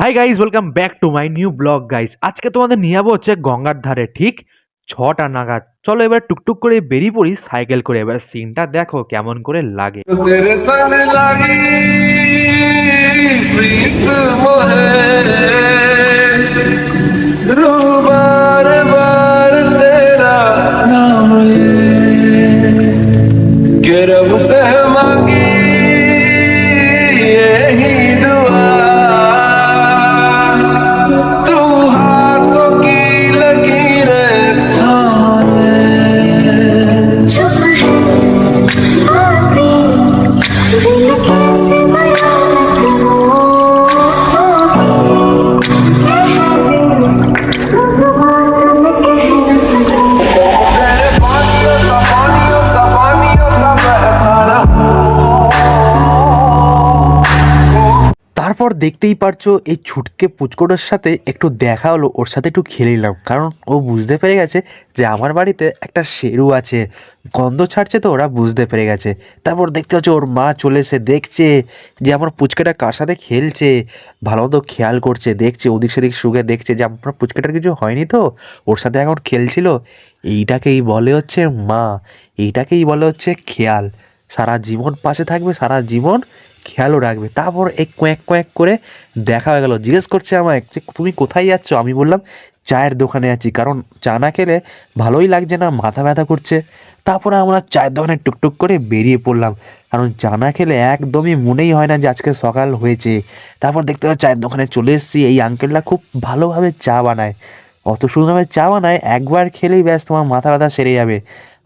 Hi guys welcome back to my new blog guys আজকে তোমাদের নিয়ে যাব হচ্ছে গঙ্গার ধারে, ঠিক? ছটা নাগাদ। চলো এবার টুকটুক করে বেরিয়ে পড়ি সাইকেল করে। এবার সিনটা দেখো কেমন করে লাগে। तेरे দেখতেই পারছ, এই ছুটকে পুচকোটার সাথে একটু দেখা হলো, ওর সাথে একটু খেলে নিলাম। কারণ ও বুঝতে পেরে গেছে যে আমার বাড়িতে একটা শেরু আছে। গন্ধ ছাড়ছে তো ওরা বুঝতে পেরে গেছে। তারপর দেখতে পাচ্ছ ওর মা চলে এসে দেখছে যে আমার পুচকেটা কার সাথে খেলছে, ভালো মতো খেয়াল করছে, দেখছে, ওদিক সেদিক শুকে দেখছে যে আমার পুচকেটার কিছু হয়নি তো, ওর সাথে এখন খেলছিল। এইটাকেই বলে হচ্ছে মা, এইটাকেই বলে হচ্ছে খেয়াল। সারা জীবন পাশে থাকবে, সারা জীবন খেয়ালও রাখবে। তারপর এই কয়েক কয়েক করে দেখা হয়ে গেল। জিজ্ঞেস করছে আমায় যে, তুমি কোথায় যাচ্ছ? আমি বললাম, চায়ের দোকানে আছি। কারণ চা না খেলে ভালোই লাগছে না, মাথা ব্যথা করছে। তারপরে আমরা চায়ের দোকানে টুকটুক করে বেরিয়ে পড়লাম। কারণ চা না খেলে একদমই মনেই হয় না যে আজকে সকাল হয়েছে। তারপর দেখতে পাচ্ছি চায়ের দোকানে চলে এসেছি। এই আঙ্কেলটা খুব ভালোভাবে চা বানায়। অত সুন্দরভাবে চা বানায়, একবার খেলেই ব্যাস তোমার মাথা ব্যথা সেরে যাবে।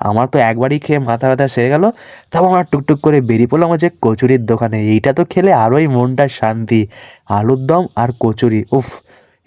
আমার তো একবারই খেয়ে মাথা ব্যথা সেরে গেল। তারপর আমার টুকটুক করে বেরিয়ে পড়লাম যে কচুরির দোকানে। এইটা তো খেলে আরোই মনটা শান্তি। আলুর দম আর কচুরি, উফ,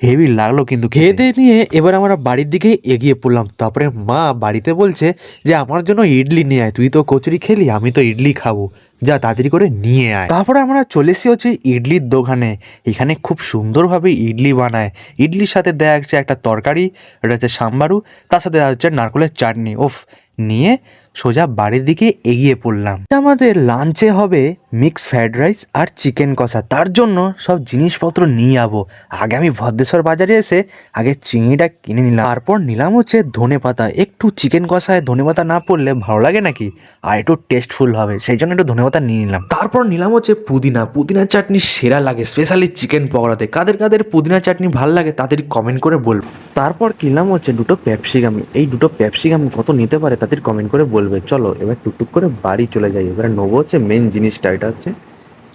হেভি লাগল কিন্তু খেয়ে দিয়ে নিয়ে এবার আমরা বাড়ির দিকে এগিয়ে পড়লাম। তারপরে মা বাড়িতে বলছে যে, আমার জন্য ইডলি নিয়ে আয়, তুই তো কচুরি খেলি, আমি তো ইডলি খাব। যা তাড়াতাড়ি করে নিয়ে আয়। তারপরে আমরা চলে এসেছি হচ্ছে ইডলির দোকানে। এখানে খুব সুন্দরভাবে ইডলি বানায়। ইডলির সাথে দেওয়া হচ্ছে একটা তরকারি, এটা হচ্ছে সাম্বারু, তার সাথে দেওয়া হচ্ছে নারকলের চাটনি। ওফ নিয়ে সোজা বাড়ির দিকে এগিয়ে পড়লাম। আমাদের লাঞ্চে হবে মিক্স ফ্রাইড রাইস আর চিকেন কষা। তার জন্য সব জিনিসপত্র নিয়ে যাব আগে আমি ভদ্রেশ্বর বাজারে এসে আগে চিংড়িটা কিনে নিলাম। তারপর নিলাম হচ্ছে ধনে পাতা। একটু চিকেন কষায় ধনে পাতা না পড়লে ভালো লাগে নাকি? আর একটু টেস্টফুল হবে। সেই জন্য একটু ধনে পাতা নিয়ে নিলাম। তারপর নিলাম হচ্ছে পুদিনা। পুদিনা চাটনি সেরা লাগে স্পেশালি চিকেন পকোড়াতে। কাদের কাদের পুদিনা চাটনি ভালো লাগে তাদের কমেন্ট করে বলব তারপর কিনলাম হচ্ছে দুটো প্যাপসিকাম এই দুটো প্যাপসিকাম কত নিতে পারে তাদের কমেন্ট করে বলবে। চলো এবার টুকটুক করে বাড়ি চলে যাই। এবারে নেব হচ্ছে মেন জিনিসটা, এটা হচ্ছে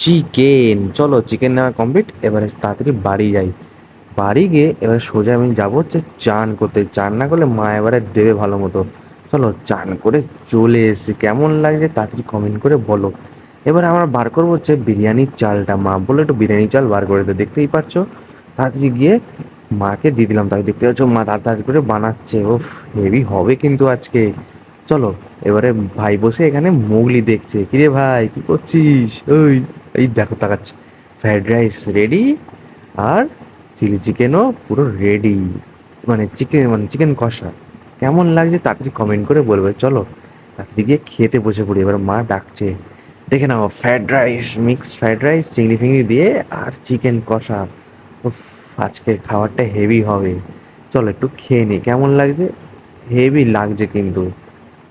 চিকেন চলো চিকেন নেওয়া কমপ্লিট এবারে তাড়াতাড়ি বাড়ি যাই। বাড়ি গিয়ে এবার সোজা আমি যাব হচ্ছে চান করতে। চান না করলে মা এবারে দেবে ভালো মতো। চলো চান করে চলে এসেছি কেমন লাগছে তাড়াতাড়ি কমেন্ট করে বলো। এবার আমরা বার করব হচ্ছে বিরিয়ানির চালটা। মা বলে একটু বিরিয়ানি চাল বার করে দে, দেখতেই পাচ্ছ? তাড়াতাড়ি গিয়ে মাকে দিয়ে দিলাম, তাই দেখতে পাচ্ছ মা তাড়াতাড়ি করে বানাচ্ছে। ও হেভি হবে কিন্তু আজকে। চলো, এবারে ভাই বসে এখানে মোগলি দেখছে। কিরে ভাই, কী করছিস? ওই, এই দেখো তাকাচ্ছে। ফ্রাইড রাইস রেডি আর চিলি চিকেনও পুরো রেডি। মানে চিকেন মানে চিকেন কষা। কেমন লাগছে তাড়াতাড়ি কমেন্ট করে বলবে। চলো, তাড়াতাড়ি গিয়ে খেতে বসে পড়ি। এবার মা ডাকছে। দেখে নাও fried rice mix fried rice চিংড়ি ফিংড়ি দিয়ে আর চিকেন কষা। উফ, আজকের খাবারটা হেভি হবে। চলো একটু খেয়ে নিই কেমন লাগছে? হেভি লাগছে কিন্তু।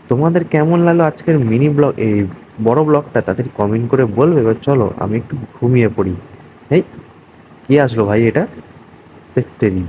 তোমাদের কেমন লাগল আজকের মিনি ব্লগ এই বড় ব্লগটা তাদের কমেন্ট করে বলবে। এবার চলো, আমি একটু ঘুমিয়ে পড়ি। এই কে আসলো ভাই এটা? তেত্তেরি।